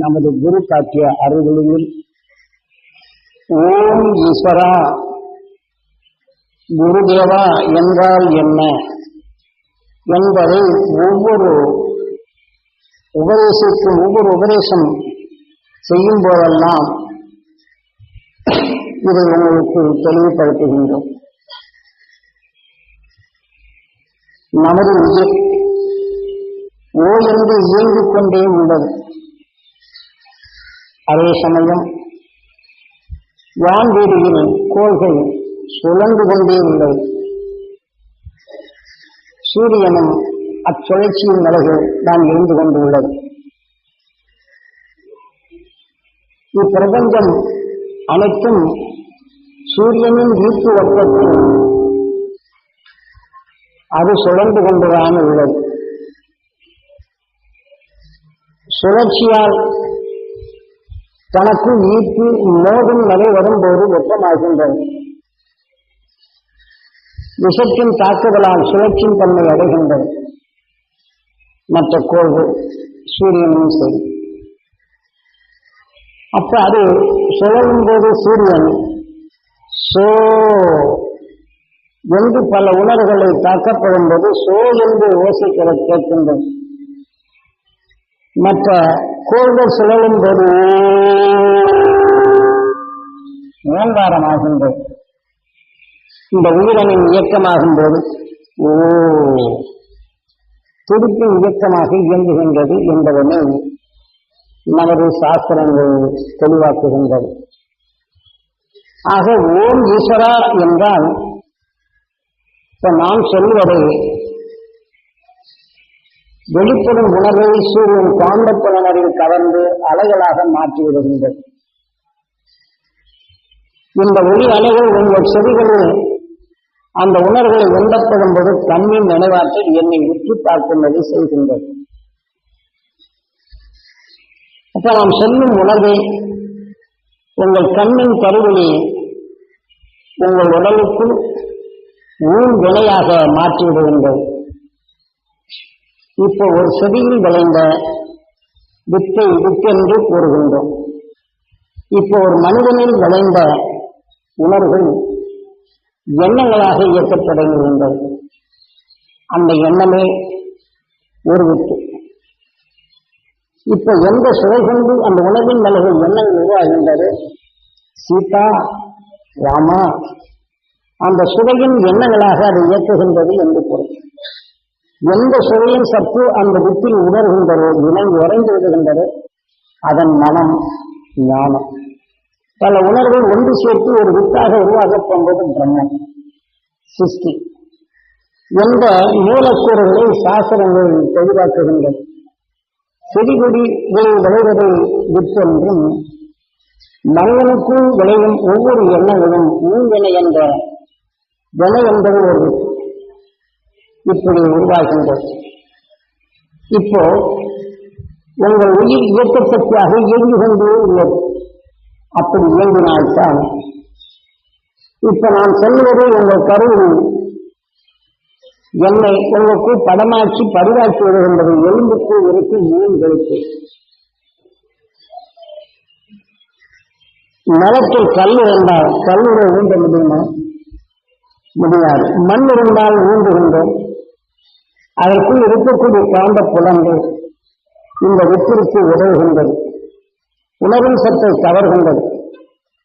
நமது குரு காட்டிய அருள்களில் ஓம் ஈஸ்வரா குருதேவா என்றால் என்ன என்பதை ஒவ்வொரு உபதேசத்தும் ஒவ்வொரு உபதேசம் செய்யும் போதெல்லாம் இதை உங்களுக்கு தெளிவுபடுத்துகின்றோம். நமது உயிர் ஓ என்று இயங்கிக் கொண்டே உள்ளது. அதே சமயம் வான்வீதியில் கோள்கள் சுழந்து கொண்டே உள்ளது சூரியனும் அச்சுழற்சியின் நிலைகள் தான் இருந்து கொண்டு உள்ளது இப்பிரபஞ்சம் அனைத்தும் சூரியனின் ஈர்ப்பு வட்டத்தில் அது சுழந்து கொண்டுதான் உள்ளது. சுழற்சியால் தனக்கு ஈர்ப்பு மோதும் நிலை வரும்போது வெப்பமாகின்றது. விஷத்தின் தாக்குதலால் சுழற்சியின் தன்மை அடைகின்றது. மற்ற கோள்கள் சூரியனும் சரி. அப்ப அது சுழலும் போது சூரியன் சோ என்று பல உணர்வுகளை தாக்கப்படும் போது சோ என்று ஓசைக்கிற கேட்கின்றது. மற்ற கோள்கள் சுழலும் போது ஓங்காரமாகின்றது இந்த உயிரனின் இயக்கமாகும் போது ஓ துடிப்பின் இயக்கமாக இயங்குகின்றது என்பதனை நமது சாஸ்திரங்கள் தெளிவாக்குகின்றது ஆக ஓம் ஈஸ்வரா என்றால் இப்ப நாம் சொல்வதை வெளிப்படும் உணர்வை சூரியன் காந்த புலனரில் கவர்ந்து அலைகளாக மாற்றி விடுகின்றது. இந்த ஒளி அலைகள் உங்கள் செவிகளில். அந்த உணர்வுகளை எண்டப்படும் போது கண்ணின் நினைவாற்றல் என்னை உற்று பார்க்கும்படி செய்கின்றது. அப்ப நாம் சொல்லும் உணர்வை உங்கள் கண்ணின் கருவிலே உங்கள் உடலுக்குள் ஊன் விலையாக மாற்றிவிடுகின்றது இப்போ ஒரு செடியில் விளைந்த வித்தை வித்தென்று கூறுகின்றோம். இப்போ ஒரு மனிதனில் விளைந்த உணர்வுகள் எண்ணங்களாக இயக்கத் தொடங்குகின்றது அந்த எண்ணமே ஒரு வித்து இப்ப எந்த சுவை கொண்டு அந்த உணவின் நிலைகள் எண்ணங்கள் உருவாகின்றது சீதா ராமா அந்த சுவையின் எண்ணங்களாக அது இயக்குகின்றது என்று பொருள். எந்த சுவையின் சற்று அந்த வித்தில் உணர்கின்றதோ இணை உறைந்து விடுகின்றதோ அதன் மனம் ஞானம். பல உணர்வுகள் ஒன்று சேர்த்து ஒரு வித்தாக உருவாகப் போவது பிரம்மம். சிருஷ்டி. என்ற மூலக்கூறுகளை சாஸ்திரங்கள் தெளிவாக்குகின்றது செடிகொடிகளில் விளைவதை விற்றென்றும் மனிதனுக்குள் விளையும் ஒவ்வொரு எண்ணங்களும் ஊழ்வினை என்ற வினை என்பது ஒரு இப்படி உருவாகின்றது. இப்போ உங்கள் உயிர் இயக்க சக்தியாக இயங்கி கொண்டே உள்ளது. அப்படி இயங்கினால்தான். இப்ப நான் சொல்வது உங்கள் கருவி என்னை உங்களுக்கு படமாக்கி பரிவாக்கி வருகின்றது எலும்புக்கு இருக்கு மீன்களுக்கு நிலத்தில் கல் இருந்தால் கல்லுரை ஊன்ற முடியுமா? முடியாது. மண் இருந்தால் ஊன்றுகின்றோம் அதற்குள் இருக்கக்கூடிய காந்த புலங்கள் இந்த வெற்றிற்கு உதவுகின்றது உணவின் சத்தை கவர்கின்றது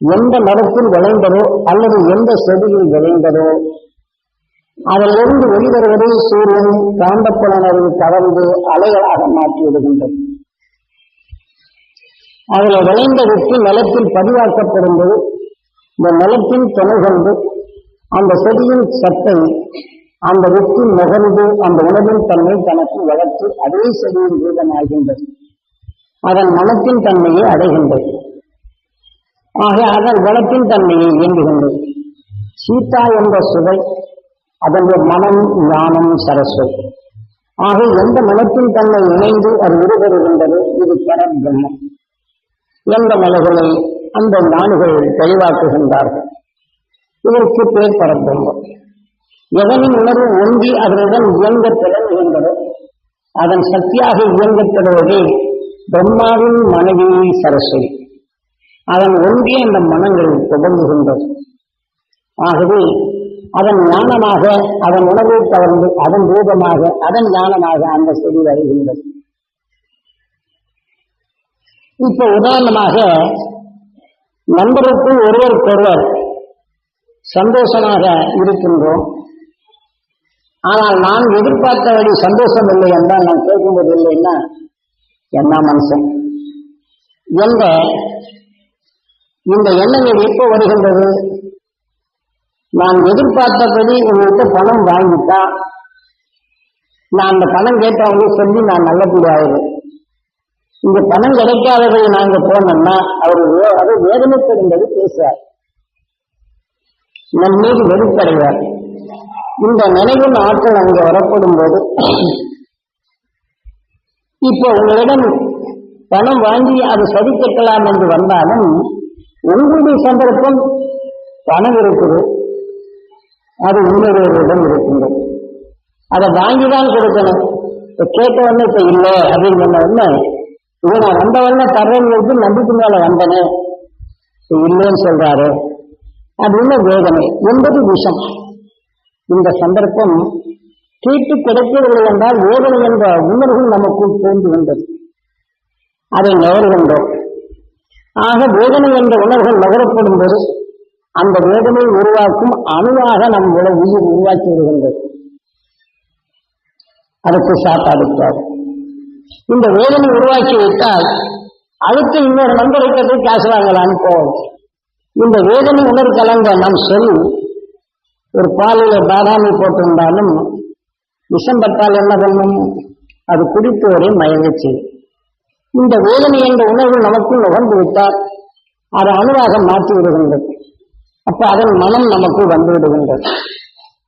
எந்த மரத்தில் விளைந்ததோ அல்லது எந்த செடியில் விளைந்ததோ அதிலிருந்து வெளிவருவதை சூரியன் காந்தப்புலனரில் கவர்ந்து அலைகளாக மாற்றி விடுகின்றது அதில் விளைந்த வெற்றி நிலத்தில் பதிவாக்கப்படும் போது இந்த நிலத்தின் துணை கொண்டு அந்த செடியின் சத்தை அந்த வெற்றி நுகர்ந்து அந்த உணவின் தன்மை தனக்கு வளர்த்து அதே செடியின் ரூபமாகின்றது. அதன் மனத்தின் தன்மையை அடைகின்றது. ஆக அதன் வளத்தின் தன்மையை இயங்குகின்றது. சீதா என்ற சுவை அதனுடைய மனம் ஞானம் சரஸ்வதி. ஆக எந்த மனத்தின் தன்மை இணைந்து அது உருவருகின்றது இது கரன்பில்லை எந்த நிலைகளை அந்த ஞானிகள் தெளிவாக்குகின்றார்கள்? இதற்கு பேர் பரபிரம்மம் எதனின் உணர்வு ஒன்றி அதனுடன் இயங்க தொடங்குகின்றதோ அதன் சக்தியாக இயங்கப்படுவதே பிரம்மாவின் மனைவி சரஸ்வதி. அதன் ஒன்றிய இந்த மனங்கள் தொடங்குகின்றது ஆகவே அதன் ஞானமாக அதன் உணவு கவர்ந்து அதன் ரூபமாக அதன் ஞானமாக அந்த செடி வருகின்றது. இப்ப உதாரணமாக நண்பருக்குள் ஒருவருக்கொருவர் சந்தோஷமாக இருக்கின்றோம். ஆனால் நான் எதிர்பார்த்தபடி சந்தோஷம் இல்லை என்றால் நான் கேட்கும்போது இல்லைன்னா என்ன மனுஷன்? என்ற இந்த எண்ணங்கள் எப்போ வருகின்றது? நான் எதிர்பார்த்தபடி உங்கள்கிட்ட பணம் வாங்கிட்டா நான் அந்த பணம் கேட்டவங்க சொல்லி நான் நல்லபடியாயிரு. இந்த பணம் கிடைக்காததை நாங்க போனோம்னா அவர் வே- வேதனை தெரிந்தது பேசுவார். நம் மீது வெறுப்படைவார். இந்த நினைவின் ஆற்றல் அங்கே வரப்படும் போது இப்போ உங்களிடம் பணம் வாங்கி அது சரி என்று வந்தாலும் உங்களுடைய சந்தர்ப்பம் பணம் இருக்குது. அது இன்னொருவரிடம் இருக்கின்றது அதை வாங்கிதான் கொடுக்கணும். இப்ப கேட்ட உடனே இப்ப இல்லை அப்படின்னு சொன்ன உடனே இது நான் வந்த உடனே தர்றவங்களுக்கு நம்பிக்கை மேல வந்தனே. இல்லைன்னு சொல்றாரு. அப்படின்னு வேதனை? என்பது விஷம். இந்த சந்தர்ப்பம் தீட்டு கிடைக்கவில்லை என்றால் வேதனை என்ற உணர்வு நமக்குள் வந்தது. அதை நகர்கின்றோம். ஆக வேதனை என்ற உணர்வு நகரப்படும் போது அந்த வேதனையை உருவாக்கும் அணுவாக நம் உல உயிர் உருவாக்கி வருகின்றது அதுக்கு சாப்பாடு இந்த வேதனை உருவாக்கி விட்டால் அடுத்து இன்னொரு நண்பரை கட்டி காசு வாங்கலான்னு போவோம் இந்த வேதனை உணர் கலந்த நம் சொல் ஒரு பாலில் பாதாமி போட்டிருந்தாலும் விஷம் பட்டால் என்ன பண்ணும்? அது குடித்தோரை மயங்கச்சு. இந்த வேதனை என்ற உணர்வு நமக்குள் நுகர்ந்து விட்டால் அதை அணுவாக மாற்றி விடுகின்றது அப்ப அதன் மனம் நமக்கு வந்து விடுகின்றது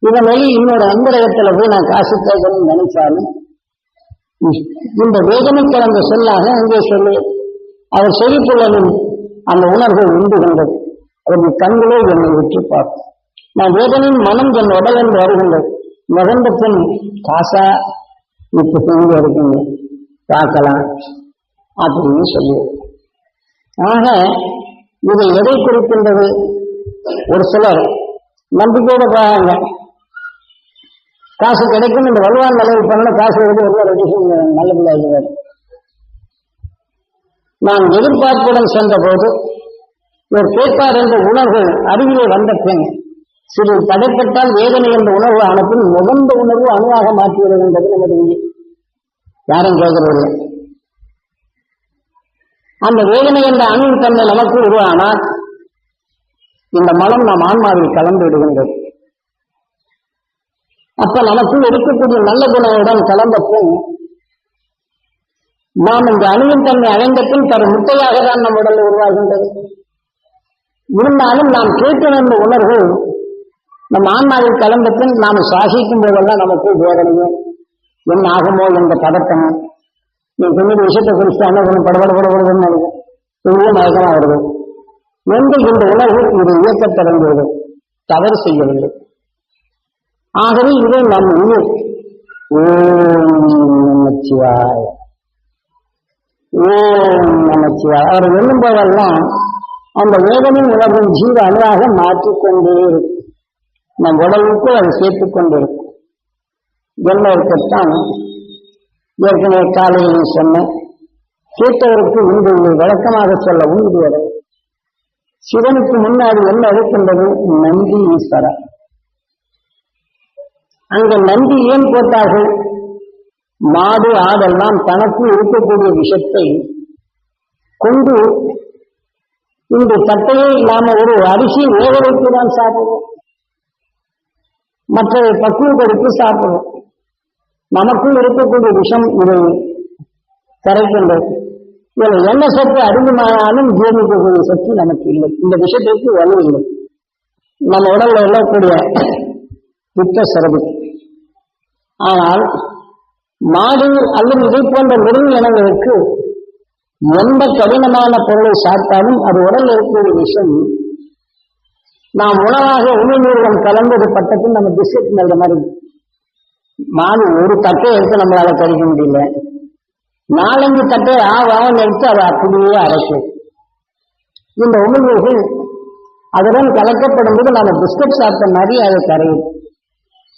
இதன் வழி இன்னொரு அந்தரகத்துல போய் நான் காசு கேட்கணும்னு நினைச்சாலும் இந்த வேதனை கலந்த சொல்லாக அங்கே சொல்லு. அவர் செழிப்புள்ளதும் அந்த உணர்வு உண்டுகின்றது. அவருடைய கண்களே என்னை விட்டு பார்க்கும் நான் வேதனையின் மனம் என் உடல் என்று வருகின்றது நுகர்ந்த பின் காசா இப்போ செஞ்சு இருக்குங்க பார்க்கலாம் அப்படின்னு சொல்லி. ஆக இதை எதை குறிக்கின்றது? ஒரு சிலர் நம்பிக்கையோட போறாங்க. காசு கிடைக்கும் இந்த வலுவான நிலையில் பண்ண காசு எடுத்து ஒரு நல்ல பிள்ளையாக நான் எதிர்பார்ப்புடன் சென்ற போது ஒரு கேட்பார் என்ற உணர்வு அருகிலே வந்த பின் சிறு தடைப்பட்டால் வேதனை என்ற உணர்வு அனுப்பின் முகந்த உணர்வு அணுவாக மாற்றி என்பது நமது உயிர். யாரும் கேட்கறதில்லை அந்த வேதனை என்ற அணுவின் தன்மை நமக்கு உருவானால் இந்த மனம் நம் ஆன்மாவில் கலந்து விடுகின்றது. அப்ப நமக்குள் இருக்கக்கூடிய நல்ல குணங்களுடன் கலந்த பின் நாம் இந்த அணுவின் தன்மை அடைந்த பின் தரும் முட்டையாக தான் நம் உடல் உருவாகின்றது. இருந்தாலும் நாம் கேட்க வேண்டிய உணர்வு நம் ஆன்மாவில் கலந்த நாம் சுவாசிக்கும் போதெல்லாம் நமக்கு வேதனையும் என்ன ஆகுமோ என்ற பதட்டமும் நீ சொன்ன விஷயத்தை குறித்து என்ன பண்ண படபட படபடுதுன்னு நினைக்கும் பெரிய மயக்கமா வருது. எந்த இந்த உணர்வு இது இயக்கத் தொடங்குவது தவறு செய்யவில்லை. ஆகவே இதை நம் உயிர் ஓம் நமச்சிவாய. ஓம் நமச்சிவாய. அவர் எண்ணும் போதெல்லாம் அந்த வேதனை உணர்வின் ஜீவ அணுவாக மாற்றிக்கொண்டே இருக்கும். நம் உடலுக்குள் அது சேர்த்துக் கொண்டிருக்கும். என்பதற்குத்தான் ஏற்கனவே காலையில் சொன்னேன் கேட்டவருக்கு உண்டு விளக்கமாக சொல்ல உண்டுவரை சிவனுக்கு முன்னாடி என்ன இருக்கின்றது? நந்தி ஈஸ்வரர். அங்கு நந்தி ஏன் போட்டார்கள்? மாடு ஆடெல்லாம் தனக்கு இருக்கக்கூடிய விஷத்தை கொண்டு இந்த சட்டையே இல்லாமல் ஒரு அரிசி வேக வைத்து தான் சாப்பிடுவோம். மற்றதை பக்குவப்படுத்தி சாப்பிடுவோம் நமக்குள் இருக்கக்கூடிய விஷம் இதை. கரைக்கின்றது இதில் என்ன சத்து அதிகமானாலும் ஜீர்ணிக்கக்கூடிய சக்தி நமக்கு இல்லை. இந்த விஷயத்திற்கு வலு இல்லை. நம்ம உடல்ல உள்ளக்கூடிய பித்த சிறப்பு ஆனால் மாடு அல்லது இதை போன்ற மிருக இனங்களுக்கு எந்த கடினமான பொருளை சாப்பிட்டாலும் அது உடல் இருக்கக்கூடிய விஷம் நாம் உணவாக உமிழ்நீருடன் கலந்தது பட்டத்தில் நம்ம பிஸ்கட் நல்ல மாதிரி. மாடு ஒரு தட்டை எடுத்து நம்மளால கறிக்க முடியல. நாலஞ்சு தட்டை ஆவாவும் எடுத்து அதை அப்படியே அரைக்கும் இந்த உமிழ்நீர்கள் அதுடன் கலக்கப்படும் போது நம்ம பிஸ்கட் சாப்பிட்ட மாதிரி அதை கரையும்.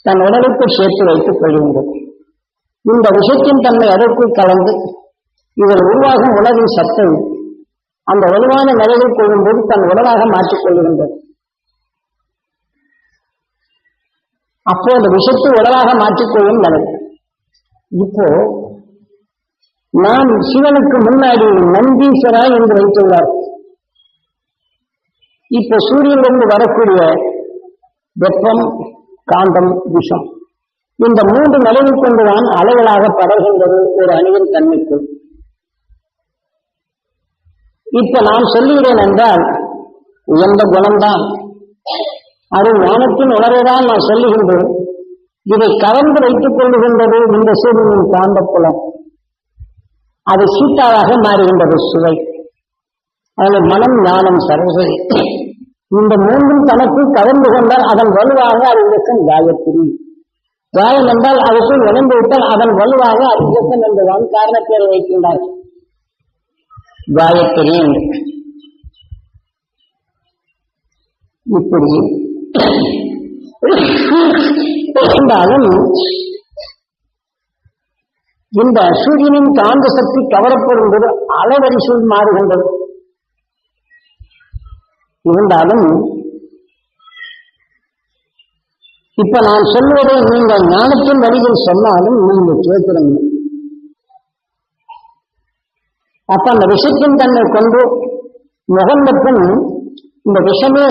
தன் உடலுக்கு சேர்த்து வைத்துக் கொள்கின்றது இந்த விஷத்தின் தன்மை அதற்குள் கலந்து இதில் உருவாகும் உணவின் சத்தம் அந்த வலுவான நிலையில் கொள்ளும்போது தன் உடலாக மாற்றிக் கொள்கின்றது அப்போ அந்த விஷத்தை உடலாக மாற்றிக்கொள்ளும் நிலை. இப்போ நாம் சிவனுக்கு முன்னாடி நந்தீஸ்வரா என்று வைத்துள்ளார். இப்போ சூரியனிலிருந்து வரக்கூடிய வெப்பம் காந்தம் விஷம். இந்த மூன்று நிலையை கொண்டுதான் அலைகளாக படர்கின்றது ஒரு அணுவின் தன்மைக்கு. இப்ப நான் சொல்லுகிறேன் என்றால் உயர்ந்த குணம்தான். அது ஞானத்தின் உணரைதான் நான் சொல்லுகின்றேன் இதை கலந்து வைத்துக் கொள்ளுகின்றது இந்த சூரியனின் காந்தப்புலம். அது சீட்டாவாக மாறுகின்றது சுவை. அதில் மனம் ஞானம் சரஸ்வதி. இந்த மூன்றும் தனக்கு கலந்து கொண்டால் அதன் வலுவாக அறிவிக்கும் காயத்ரி. காயம் என்றால் அதுக்குள் இணைந்து விட்டால் அதன் வலுவாக அறிவிக்கும் என்றுதான் காரணப்பேரை வைக்கின்றார். காயத்ரி. என்று இப்படி இருந்தாலும் இந்த சூரியனின் காந்த சக்தி கவரப்படும் போது அலைவரிசையில் மாறுகின்றது. இருந்தாலும் இப்ப நான் சொல்வதை நீங்கள் ஞானத்தின் வழியில் சொன்னாலும் நீங்கள் கேட்கிறீங்க அப்ப அந்த விஷத்தின் தன்னை கொண்டு நுகர்ந்த இந்த விஷமே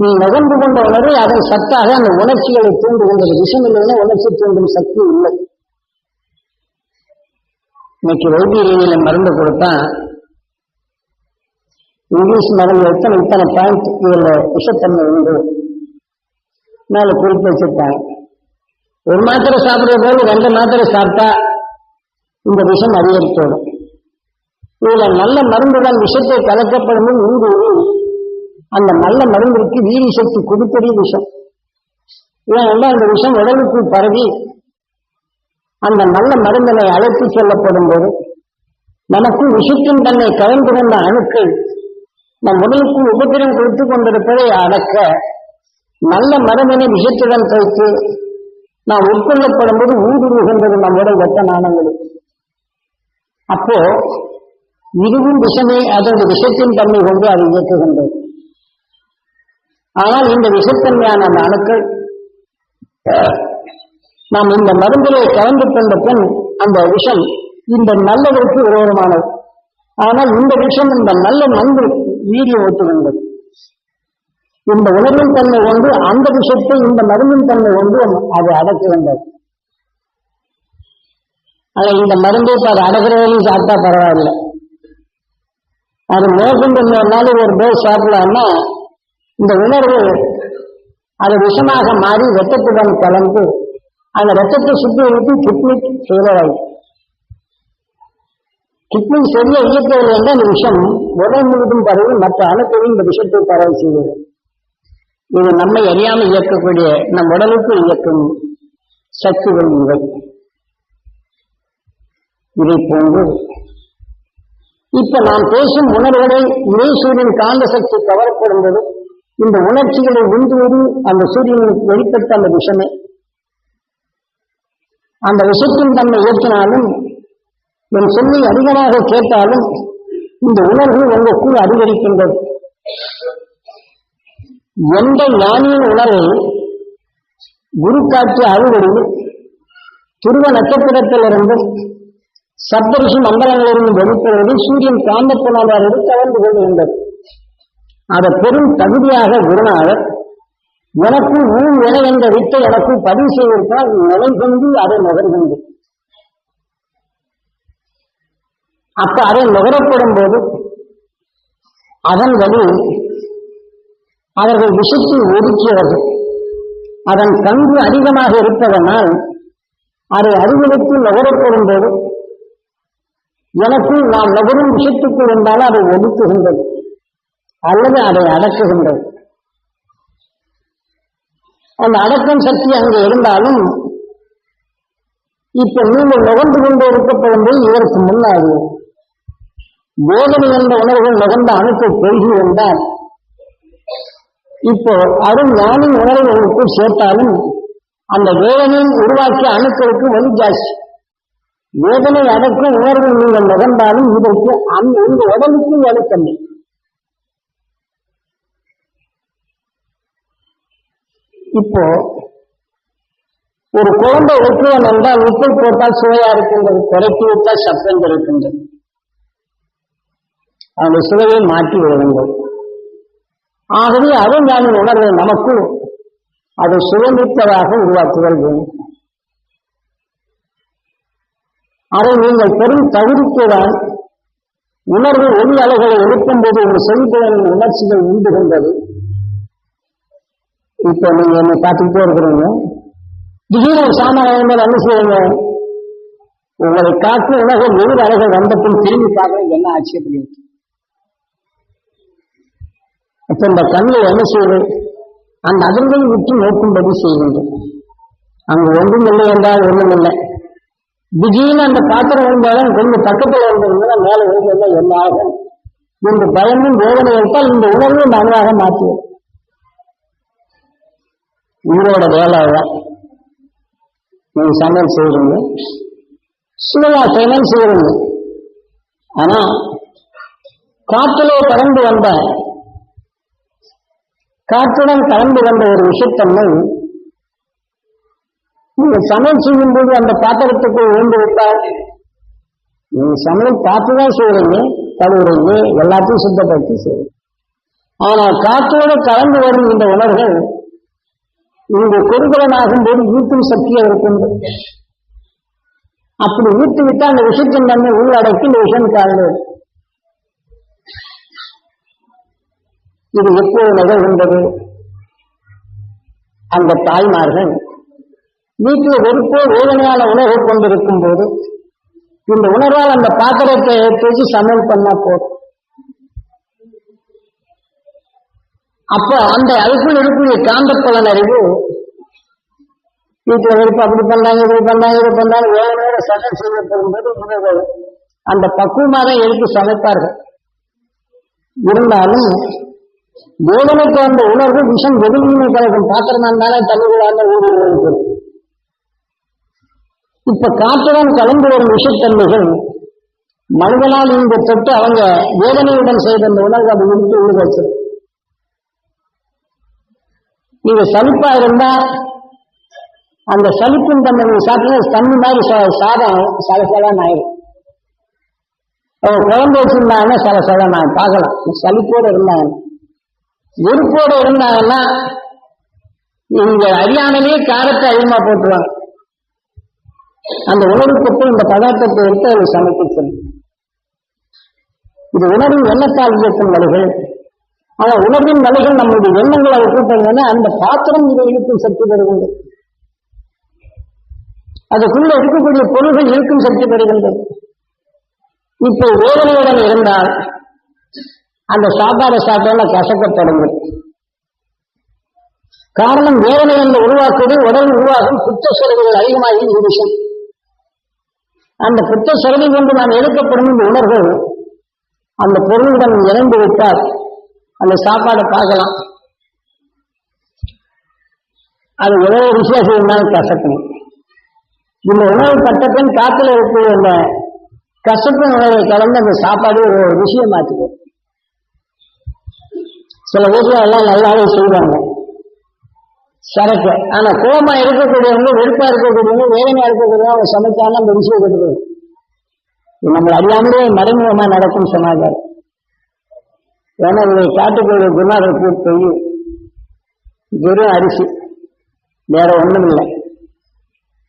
நீ நகர்ந்து கொண்ட உணர்வு அதன் சத்தாக அந்த உணர்ச்சிகளை தூண்டுகின்றது. விஷம் இல்லைன்னா உணர்ச்சி தூண்டும் சக்தி இல்லை. இன்னைக்கு வைத்திய ரீதியில மருந்து கொடுத்தா இங்கிலீஷ் மருந்து எத்தனை இத்தனை பாயிண்ட் இதுல விஷத்தன்மை உண்டு? மேல குறிப்பு வச்சிருக்காங்க. ஒரு மாத்திரை சாப்பிடுற போது ரெண்டு மாத்திரை சாப்பிட்டா இந்த விஷம் அதிகரித்தோடும். இதுல நல்ல மருந்துதான் விஷத்தை கலக்கப்படும் இங்கு அந்த நல்ல மருந்திற்கு வீரி சக்தி கொடுப்பதே விஷம். ஏனென்றால் அந்த விஷம் உடலுக்குள் பரவி அந்த நல்ல மருந்தினை அழைத்து செல்லப்படும் போது நமக்கு விஷத்தின் தன்னை கலந்து அணுக்கள் நம் உடலுக்கு உபத்திரம் கொடுத்து கொண்டிருப்பதை அடக்க நல்ல மருந்தினை விஷத்துடன் தைத்து நாம் உட்கொள்ளப்படும் போது ஊடுருகின்றது நம்முடைய வெட்ட நாணங்களுக்கு அப்போ இதுவும் விஷமே அதோட விஷத்தின் தன்மை கொண்டு அதை இயக்குகின்றது. ஆனால் இந்த விஷத்தன்மையான அந்த அணுக்கள் நாம் இந்த மருந்திலே கலந்து கொண்ட பின் அந்த விஷம் இந்த நல்லதற்கு விரோதமானது. ஆனால் இந்த விஷம் இந்த நல்ல நன்கு வீரியம் ஊட்டுகின்றது. இந்த உணர்வின் தன்மை கொண்டு அந்த விஷத்தை இந்த மருந்தின் தன்மை கொண்டு அது அடக்குகின்றது. ஆனால் இந்த மருந்து இப்ப அது அடக்கிறவரையும் சாப்பிட்டா பரவாயில்ல. அது மோசம் பண்ணாலும் ஒரு டோஸ் சாப்பிடலாம்னா இந்த உணர்வு அது விஷமாக மாறி ரத்தத்துடன் கலந்து அந்த ரத்தத்தை சுற்றி விட்டு கிட்னி ஃபெயிலியர் கிட்னி சரியா இயக்கவில்லை என்றால் இந்த விஷம் உடல் முழுவதும் பரவி மற்ற அணுக்களும் இந்த விஷத்தை பரவி செய்வது இது நம்மை அறியாமல் இயக்கக்கூடிய நம் உடலுக்கு இயக்கும் சக்திகள் இவை. இதை போன்று இப்ப நாம் பேசும் உணர்வுகளை இறை சூரியன் காந்த சக்தி கவரப்படும் போது இந்த உணர்ச்சிகளை உந்துவது அந்த சூரியனுக்கு வெளிப்பட்ட அந்த விஷமே. அந்த விஷத்தின் தன்மை ஏற்றினாலும் என் சொல்லி அதிகமாக கேட்டாலும் இந்த உணர்வு உங்களுக்குள் அதிகரிக்கின்றது. எந்த ஞானியின் உணர்வை குரு காட்டிய அறுவடையில் துருவ நட்சத்திரத்திலிருந்து சப்தரிஷி மண்டலங்களிலிருந்து வெளிப்படுவது சூரியன் காந்தப்புணர்வாரோடு கலந்து கொள்கின்றது. அதை பெரும் தகுதியாக குருநாதர் எனக்கு ஊன் என என்ற வித்தை எனக்கு பதிவு செய்திருந்தால் நிலை கொண்டு அதை நுகர்கின்ற அப்ப அதை நுகரப்படும் போது அதன் வழி அவர்கள் விஷத்தை ஒதுக்கியவர்கள். அதன் பங்கு அதிகமாக இருப்பதனால் அதை அறிவுறுத்தி நுகரப்படும் போது எனக்கு நாம் நுகரும் விஷயத்துக்கு வந்தாலும் அதை ஒதுக்குகின்றது. அல்லது அதை அடக்குகின்றது. அந்த அடக்கும் சக்தி அங்கே இருந்தாலும் இப்ப நீங்கள் நுகர்ந்து கொண்டு இருக்கப்படும் போது இதற்கு முன்னாடி வேதனை என்ற உணர்வுகள் நுகர்ந்த அணுக்கள் பெருகி வந்தால் இப்போ அருண் ஞானி உணர்வுகளுக்கு சேர்த்தாலும் அந்த வேதனையை உருவாக்கிய அணுக்களுக்கு வலி ஜாஸ்தி. வேதனை அடக்கும் உணர்வு நீங்கள் நுகர்ந்தாலும் இதற்கு அந்த இந்த உடலுக்கும் வலுத்தன்மை இப்போ ஒரு குழந்தை வைக்கிறோம் என்றால் உப்பு போட்டால் சுவையா இருக்கின்றது குறைத்து விட்டால் சத்தம் இருக்கின்றது அந்த சுவையை மாற்றி விடுங்கள். ஆகவே அருஞானின் உணர்வை நமக்கு அதை சுதந்திரமாக உருவாக்குதல் வேண்டும். அதை நீங்கள் பெரும் தகுதிக்குதான் உணர்வு ஒளி அலைகளை எடுக்கும் போது ஒரு செவிப்புலனின் உணர்ச்சிகள் உண்டுகின்றது. இப்ப நீங்க என்னை பார்த்துக்கிட்டே இருக்கிறீங்க. திடீர்னு சாமான சாமானியம் மேல என்ன செய்யுங்க உங்களை காற்று உலகம் எதிர் அழகை வந்த திரும்பி பார்க்கறது என்ன ஆச்சரியம் அப்ப இந்த கண்ணை என்ன செய்வது? அந்த அதிர்வை விட்டு நோக்கும்படி செய்கின்றது அங்கு ஒன்றும் இல்லை என்றால் ஒன்றும் இல்லை. திடீர்னு அந்த பாத்திரம் இருந்தாலும் கொஞ்சம் பக்கத்தில் இருந்ததுன்னா மேலே விழுந்ததுன்னா என்ன ஆகும்? இந்த பயமும் வேதனை எடுத்தால் இந்த உணர்வு நன்றாக மாற்றுவோம் உயிரோட வேலை தான் நீங்க சமையல் செய்யறீங்க சுவையா சமையல் செய்யறீங்க ஆனா காற்றிலே கடந்து வந்த காற்றுடன் கலந்து வந்த ஒரு விஷயத்தன்மை நீங்க சமையல் செய்யும் போது அந்த பாத்திரத்துக்கு விழுந்து விட்டால் நீங்க சமையல் பார்த்துதான் செய்யறீங்க கழுவுறீங்க எல்லாத்தையும் சுத்தப்படுத்தி செய்யுங்க ஆனா காற்றோடு கலந்து வரும் இந்த உணர்வுகள் இங்கு குறுகலனாகும் போது ஈர்க்கும் சக்தி அவருக்கு இருக்கின்றது அப்படி ஈர்த்து விட்டால் அந்த விஷத்தின் தன்மை உள்ளடக்கி இந்த விஷம் காரணம். இது எப்போது நிகழ்கின்றது? அந்த தாய்மார்கள் வீட்டில் வெறுப்போ வேதனையான உணவை கொண்டிருக்கும் போது இந்த உணர்வால் அந்த பாத்திரத்தை தூக்கி சமையல் பண்ணா போதும். அப்ப அந்த அதுக்குள் இருக்கக்கூடிய காந்த பலன் அறிவு வீட்டில் இருப்ப அப்படி பண்றாங்க இப்படி பண்றாங்க இது பண்றாங்க வேற வேற சமையல் செய்யப்படும் போது உணர்வு அந்த பக்குவமாக தான் எடுத்து சமைப்பார்கள். இருந்தாலும் வேதனைக்கு அந்த உணர்வு விஷம் வெகுமையை கலக்கும் பாத்திரம் இருந்தாலும் தண்ணிகளான ஊறி இருக்கிறது இப்ப காற்றுடன் கலந்து வரும் விஷத்தன்மைகள் மனிதனால் இந்த தொட்டு அவங்க வேதனையுடன் செய்த அந்த உணர்வு அதை எடுத்து உள்ள வச்சிருக்கும் நீங்க சலிப்பா இருந்தா அந்த சலிப்பும் தன்மை நீங்க சாப்பிட்டா தண்ணி மாதிரி சா- சாதம் சலசலான்னு ஆயிடும் அவங்க குழந்தை வச்சிருந்தாங்கன்னா சலசலா நான் பார்க்கலாம். சலிப்போடு இருந்தாங்க வெறுப்போடு இருந்தாங்கன்னா இங்க அறியாமலேயே காரத்தை அதிகமா போட்டுருவாங்க. அந்த உணவுக்கு இந்த பதார்த்தத்தை எடுத்து அதை சமைக்க சொல்லணும் இது உணர்வின் எண்ணத்தால் இயக்கம் வருகிறது ஆனா உணர்வின் நிலைகள் நம்முடைய எண்ணங்களை அதை அந்த பாத்திரம் இதை சக்தி பெறுகின்றது. அதுக்குள்ள இருக்கக்கூடிய பொருள்கள் இழுக்கும் சக்தி பெறுகின்றது. இப்போ வேதனையுடன் இருந்தால் அந்த சாப்பாடை கசக்க கசக்கப்படுங்கள் காரணம் வேதனை என்று உருவாக்குவது உடல் உருவாகும் குற்ற செலவுகள் அதிகமாகி இந்த விஷயம். அந்த குற்ற செலவை கொண்டு நாம் எடுக்கப்படும் உணர்வு அந்த பொருளுடன் இணைந்து விட்டால் அந்த சாப்பாடை பார்க்கலாம். அது உணவு விசேஷம் இருந்தாலும் கசக்கணும். இந்த உணவு பட்டத்தின் காத்துல இருக்கிற அந்த கசப்பு உணவை கலந்து அந்த சாப்பாடு ஒரு விஷயம் மாற்றுது சில வீட்டுல எல்லாம் நல்லாவே செய்வாங்க. சரக்கு. ஆனா கோமா இருக்கக்கூடியவங்க வெறுப்பா இருக்கக்கூடியவங்க வேதனையா இருக்கக்கூடியவங்க அவங்க சமைச்சாலும் அந்த விஷயம் இருக்குது நம்மளை அறியாமலே மறைமுகமா நடக்கும் சொன்னாங்க ஏன்னா இதை காட்டுக்கூடிய குருநாதர் கூப்பிட்டு போய் வெறும் அரிசி வேற ஒண்ணும் இல்லை.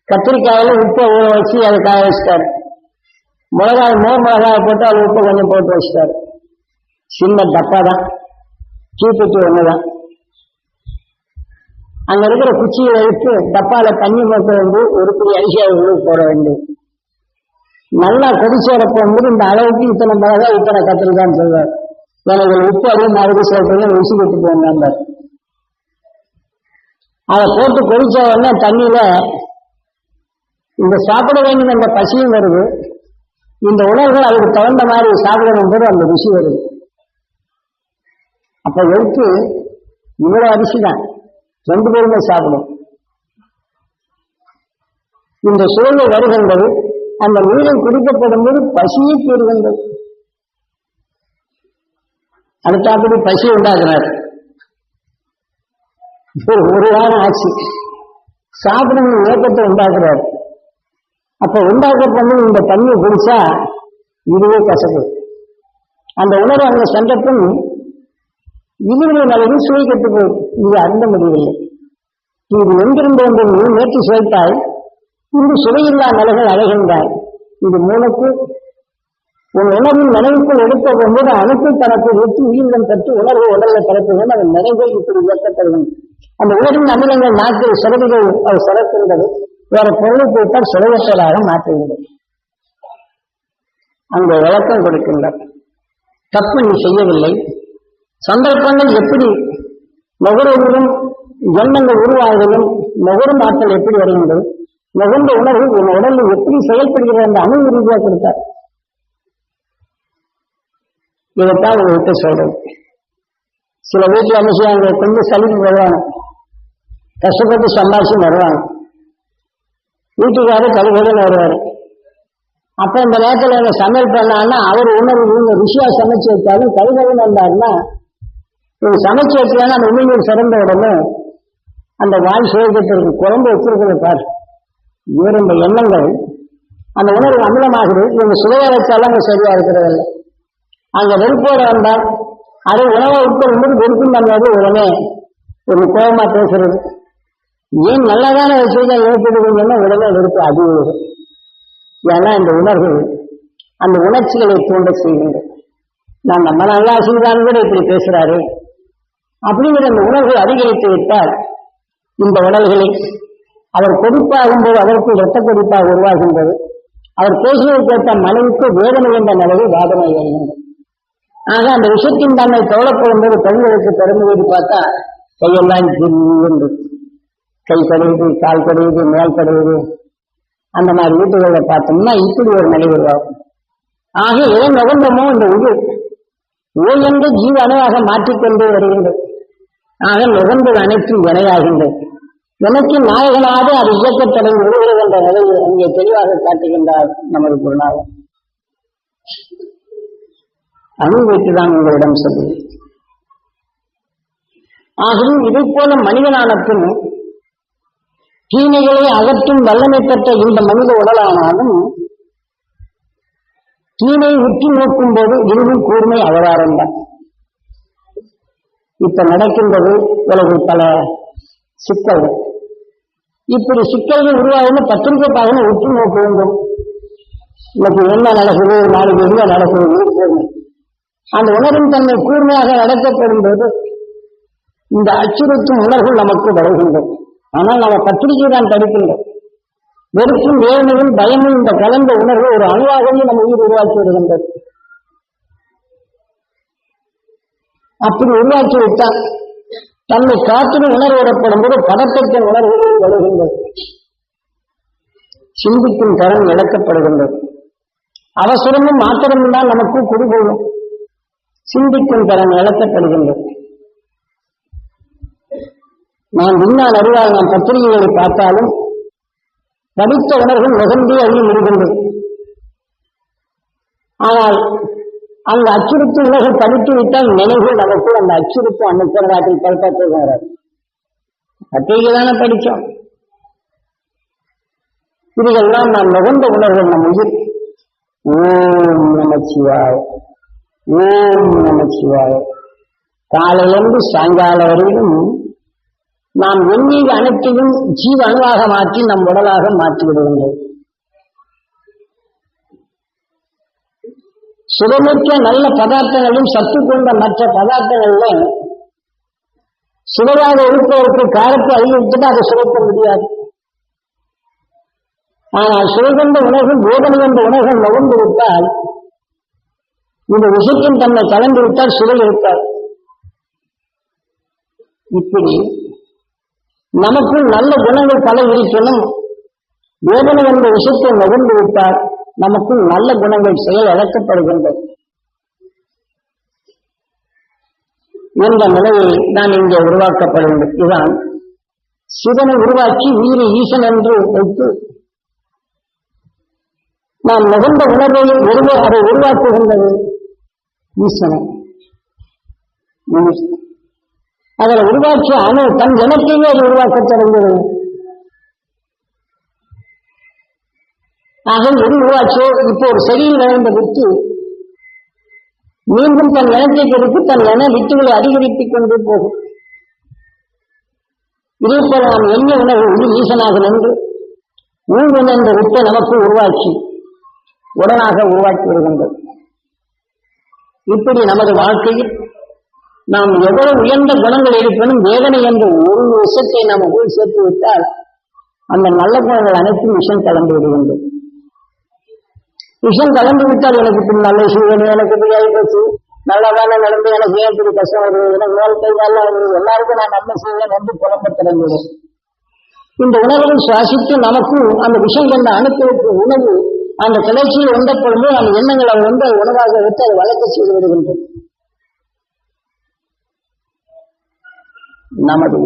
கத்திரிக்காயில உப்பை ஊற வச்சு அதை காய வச்சிட்டாரு. மிளகாய் மோர் மிளகாய் போட்டு அது உப்பை கொஞ்சம் போட்டு வச்சிட்டாரு. சின்ன டப்பா தான். தீப்பெட்டி ஒண்ணுதான் அங்க இருக்கிற குச்சியை எடுத்து டப்பால தண்ணி போட்டு வந்து ஒரு பெரிய அரிசியாக உள்ளுக்கு போட வேண்டும். நல்லா கொதிச்சு வந்து இந்த அளவுக்கு இத்தனை மிளகாய் இத்தனை கத்திரிக்கான்னு சொல்வார் எனக்கு உப்பு அதிகமாக இருக்கு சொல்றீங்க ருசி விட்டு போங்க அதை போட்டு கொதிச்ச உடனே தண்ணியில இந்த சாப்பிட வேண்டும் என்ற பசியும் வருது. இந்த உணவுகள் அதுக்கு தகுந்த மாதிரி சாப்பிடணும் போது அந்த ருசி வருது. அப்ப எடுத்து இவ்வளவு அரிசி தான். ரெண்டு பேருமே சாப்பிடும். இந்த சூழ்நிலை வருகின்றது. அந்த நீரை குடிக்கப்படும் போது பசியை தீர்கின்றது. அடுத்தாப்படி பசி உண்டாக்குறார். ஒரு ஒரு வாரம் ஆச்சு. சாப்பிடணும் ஏக்கத்தை உண்டாக்குறாரு. அப்ப உண்டாக்கப்பட்டு இந்த தண்ணியை குடிச்சா இதுவே கசப்பு. அந்த உணர்வு அங்க சென்றப்பும் இதுவரை நல்லது சுவை கெட்டு இது அறிந்த முடியவில்லை இது எங்கிருந்து வந்து நீ நேற்று சுவைத்தாய் இன்று சுவையில்லா நிலைகள் அழகின்றாய். இது மூலக்கு உன் உணர்வின் நினைவுக்குள் எடுத்த போது அனைத்து தனக்கு வெற்றி உயிரினம் பெற்று உணர்வு உடலை பரப்புகள் அதன் நினைவை இப்படி இயக்கப்படும் அந்த உணர்வின் அமிலங்கள் நாட்டில் சிறகுகள் அது சிறக்கின்றது. வேற பொருளை போட்டால் சுவையற்றதாக மாற்றுகிறது அந்த விளக்கம் கொடுக்கின்றார். தப்பு நீ செய்யவில்லை. சந்தர்ப்பங்கள் எப்படி நுகர்வதும் எண்ணங்கள் உருவாகுவதும் நுகரும் ஆற்றல் எப்படி வருகின்றது? நுகர்ந்த உணர்வு உன் உடலில் எப்படி செயல்படுகிறது அந்த அணு ரீதியாக கொடுத்தார். இதைத்தான் உங்கள்கிட்ட சொல்றது சில வீட்டில் என்ன செய்வாங்க? கொண்டு சளிக்கு வருவாங்க. கஷ்டப்பட்டு சம்பாதிச்சு வருவாங்க. வீட்டுக்காரர் கழுகுடன் வருவார். அப்ப இந்த நேரத்தில் என்ன சமையல் பண்ணான்னா அவர் உணர்வு இவங்க ருசியா சமைச்சு வச்சாலும் கழுகுடன் வந்தாருன்னா இவங்க சமைச்சு வச்சாலும் அந்த உணவு சிறந்த உடனே அந்த வாய் சுவைக்கத்திற்கு குழம்பு வச்சிருக்கிறது பார். இவர் இந்த எண்ணங்கள் அந்த உணர்வு அமிலமாகிறது இவங்க சுவையா வச்சாலும் சரியா இருக்கிறதில்லை. அங்க வெறுப்போட வந்தால் அது உணவை உட்கொள்ளும்போது வெறுப்பும் தன்மையாக உடனே ஒரு கோபமா பேசுறது. ஏன் நல்லதான விஷயத்தை ஏற்படுவீங்கன்னா உடனே வெறுப்பு அதிகம் ஏன்னா இந்த உணர்வு அந்த உணர்ச்சிகளை தூண்ட செய்கின்றது. நான் நம்ம நல்லா செய்தான் கூட இப்படி பேசுறாரு. அப்படிங்கிற அந்த உணர்வு அதிகரித்து விட்டால் இந்த உடல்களை அவர் கொதிப்பாகும் போது அதற்கு இரத்த கொதிப்பாக உருவாகின்றது. அவர் பேசுவதற்கேற்ற மனைவிக்கு வேதனை என்ற நிலையில் வேதனை வருகின்றது ஆக அந்த விஷயத்தின் தன்னை தோழப்படும் போது பெண்களுக்கு பெருமையை பார்த்தா கையெல்லாம் என்று. கை கடையுது கால் கடையுது மேல் கடையுது அந்த மாதிரி வீட்டுகளை பார்த்தோம்னா இப்படி ஒரு நிலை உருவாகும். ஆக ஏன் நுகர்ந்தமோ இந்த உயிர்? ஓய்ந்த ஜீவ அணுவாக மாற்றிக்கொண்டே வருகின்றது ஆக நிகழ்ந்தது அனைத்தும் வினையாகின்றது எனக்கு நாயகனாக அது இயக்கத்தடை விடுகிறது என்ற நிலையில் அங்கே தெளிவாக காட்டுகின்றார் நமது குருநாதன் அனுபவித்துதான் உங்களிடம் சொல்லி ஆகவே இதை போல மனிதனான தீமைகளை அகற்றும் வல்லமை பெற்ற இந்த மனித உடலானாலும் தீமை உற்று நோக்கும் போது இதுவும் கூர்மை அவதாரம்தான் இப்ப நடக்கின்றது உலகில் பல சிக்கல்கள். இப்படி சிக்கல்கள் உருவாகணும் பத்திரிகைக்காக உற்று நோக்க வேண்டும் இன்னைக்கு என்ன நடக்குது நாளைக்கு என்ன நடக்குது அந்த உணரும் தன்மை கூர்மையாக நடத்தப்படும் போது இந்த அச்சுறுத்தும் உணர்வுகள் நமக்கு வருகின்றோம் ஆனால் நம்ம பத்திரிகை தான் படிக்கின்றோம். வெறுப்பும் வேதனையும் பயமும் இந்த கலந்த உணர்வு ஒரு அணுவாகவே நம்ம உயிர் உருவாக்கி வருகின்றது. அப்படி உருவாக்கி விட்டால் தன்னை காற்றின உணர்வு வரப்படும் போது பதட்டத்தின் உணர்வுகள் வருகின்றது. சிந்திக்கும் தரம் இழக்கப்படுகின்றது. அவசரமும் மாத்திரமும் தான் நமக்கு குடிபோகும் சிந்திக்கும் திறன் இழக்கப்படுகின்றது நான் விஞ்ஞான அறிவால் நான் பத்திரிகைகளை பார்த்தாலும் படித்த உணர்வு நுகர்ந்தே அள்ளி முடிகின்றது. ஆனால் அந்த அச்சுறுத்து உலகம் படித்து விட்டால் நினைவுகள் நமக்குள் அந்த அச்சுறுத்து அன்னைக்கிறதாட்டில் பல்பற்றுகிறார் பத்திரிகை தானே படித்தோம். இதுகெல்லாம் நான் நுகர்ந்த உணர்வு நம் உயிர். ஓம் நமச்சிவாய். ஓம் நமச்சிவாய காலையிலிருந்து சாயங்காலம் வரையிலும் நாம் எண்ணீர் அனைத்தையும் ஜீவ அணுவாக மாற்றி நம் உடலாக மாற்றிவிடுகின்றோம் சுகமிக்க நல்ல பதார்த்தங்களும் சத்து கொண்ட மற்ற பதார்த்தங்கள்ல சுவையாக இருப்பதற்கு காலத்தை அறிவித்துட்டு அதை சுவைக்க முடியாது. ஆனால் சுவை கொண்ட உணவு போதனை என்ற உணவு நகர்ந்து விட்டால் இந்த விஷயத்தின் தன்னை கலந்து விட்டால் சுவை இருக்காது. இப்படி நமக்குள் நல்ல குணங்கள் பல இருக்கணும் வேதனை என்ற விஷயத்தை நுகர்ந்து விட்டால் நமக்குள் நல்ல குணங்கள் செயல் இழக்கப்படுகின்றது என்ற நிலையை நான் இங்கே உருவாக்கப்படுகின்றது இதுதான் சிவனை உருவாக்கி உயிரை ஈசன் என்று வைத்து நாம் நுகர்ந்த உணர்வை ஒருவர் அதை உருவாக்குகின்றது. ஈசனை அதில் உருவாக்கிய அணு தன் இனத்தையே அது உருவாக்க தொடங்குது ஆக எது உருவாச்சோ இப்போ ஒரு செடியில் விளைந்த வித்து மீண்டும் தன் இனத்தை கொடுத்து தன் இன வித்துகளை அதிகரித்துக் கொண்டு போகும். இதே போல நாம் எண்ணெய் உணவு உண்டு ஈசனாக நின்று ஊழ்வன் என்ற வித்தை நமக்கு உருவாக்கி உடனாக உருவாக்கி வருகின்றது. இப்படி நமது வாழ்க்கையில் நாம் எவ்வளவு உயர்ந்த குணங்கள் இருப்பினும் வேதனை என்ற ஒரு விஷத்தை நாம் போய் சேர்த்து விட்டால் அந்த நல்ல குணங்கள் அனைத்தும் விஷம் கலந்து விடுகின்றது. விஷம் கலந்து விட்டால் எனக்கு இப்படி நல்ல சூழ்நிலை எனக்கு இப்படி நல்லதான நடந்து எனக்கு ஏன் இப்படி கஷ்டம் வருது? எனக்கு மேல் கை எல்லாருக்கும் நான் நல்ல செய்வேன் வந்து புலம்ப தொடங்கிவிடும் இந்த உணவுகள் சுவாசித்து நமக்கு அந்த விஷம் கண்ட அணுக்களுக்கு உணவு அந்த கிளர்ச்சியில் உண்ட பொழுது அந்த எண்ணங்களை வந்து அது உணவாக வைத்து அதை வளர்க்க செய்து விடுகின்றது நமது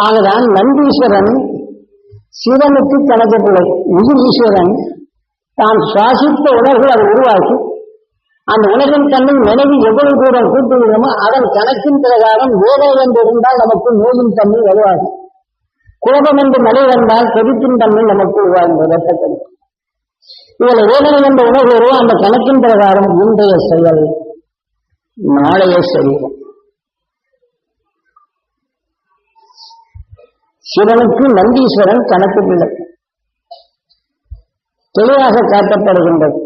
ஆகதான் நந்தீஸ்வரன் சிவனுக்கு தனது பிள்ளை உயிர் ஈஸ்வரன் தான் சுவாசித்த உணர்வுகள் அதை உருவாக்கி அந்த உலகின் கண்ணில் நினைவு எவ்வளவு தூரம் கூட்டுகிறோமோ அதன் கணக்கின் பிரகாரம் வேலை என்று இருந்தால் நமக்கு நோயின் தன்மை வலுவாகும் கோபம் என்று மழை வந்தால் கொதிப்பின் தன்மை நமக்கு உருவாகும் ரத்தத்தன்மை இதில் வேதனை என்ற உணர்வு அந்த கணக்கின் பிரகாரம் இன்றைய செயல் நாளைய சரீரம் சிவனுக்கு நந்தீஸ்வரன் கணக்கு பிள்ளை. தெளிவாக காட்டப்படுகின்றது.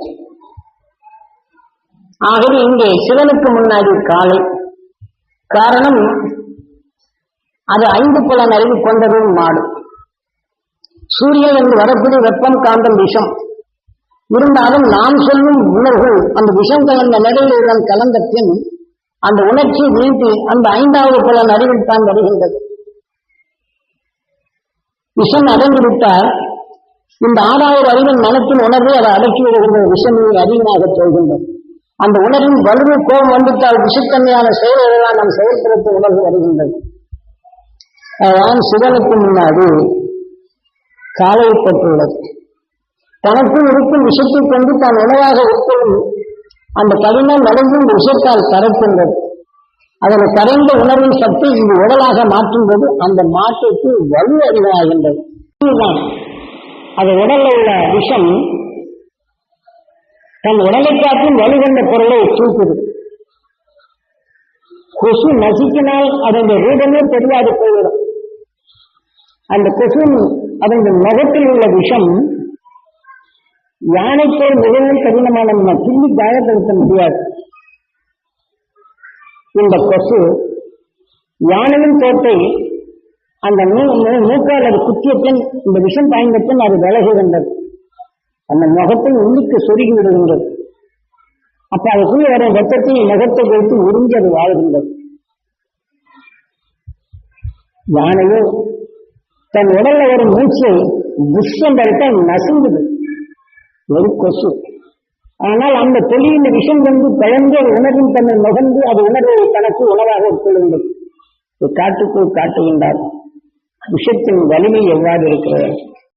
ஆகவே இங்கே சிவனுக்கு முன்னாடி காலை. காரணம் அது ஐந்து புலன் அறிவு கொண்டதும் மாடு. சூரியன் என்று வரக்கூடிய வெப்பம் காந்தம் விஷம். இருந்தாலும் நாம் சொல்லும் உணர்வு அந்த விஷம் கலந்த நிலையில் கலந்த பின் அந்த உணர்ச்சி நீட்டி அந்த ஐந்தாவது புலன் அறிவில் தான் வருகின்றது. விஷம் அடங்கிவிட்டால் இந்த ஆறாவது அறிவின் மனத்தின் உணர்வை அதை அடக்கி விடுகின்றது விஷமே அதிகமாக சொல்கின்றது. அந்த உணர்வின் வலுவு கோபம் வந்துவிட்டால் விஷத்தன்மையான செயல்களெல்லாம் நாம் செயல்படுத்த உணர்வு வருகின்றது. அதுதான் சிவனுக்கு முன்னாடி காலைப்பட்டுள்ளது தனக்குள் இருக்கும் விஷத்தை கொண்டு தான் உணவாக உட்கொள்ளும் அந்த கடினம் நடந்தும் விஷத்தால் கரைக்கின்றது. அதனை கரைந்த உணர்வின் சக்தி இது உடலாக மாற்றும் போது அந்த மாற்றுக்கு வலு அதிகமாகின்றது இதுதான். அது உடலில் உள்ள விஷம் தன் உடலை காட்டும் வலுகொண்ட பொருளை தூக்குது. கொசு நசுக்கினால் அதனுடைய ரூபமே தெரியாது போயிடும். அந்த கொசு அதன் முகத்தில் உள்ள விஷம் யானை போல் மிகவும் கடினமான நம்ம கிள்ளி காயப்படுத்த முடியாது. இந்த கொசு யானையின் தோட்டை அந்த மூக்கால் அது குத்திய பின் இந்த விஷம் பாய்ந்த பின் அது விலகுகின்றது அந்த முகத்தில் உள்ளுக்கு சொருகி விடுகின்றது. அப்ப அதுக்குள்ள வர ரத்தத்தை முகத்தை வைத்து உறிஞ்சி அது வாழ்கின்றது. யானையோ தன் உடல்ல வரும் மூச்சு புஷ்ஷம் நசுங்குது. ஒரு கொசு. ஆனால் அந்த தொழிலின் விஷம் கொண்டு கலந்து உணர்வின் தன்னை நுகர்ந்து அது உணர்வை தனக்கு உணவாக உட்கொள்ளுங்கள் காட்டுக்குள் காட்டுகின்றார் விஷத்தின் வலிமை எவ்வாறு இருக்கிறது?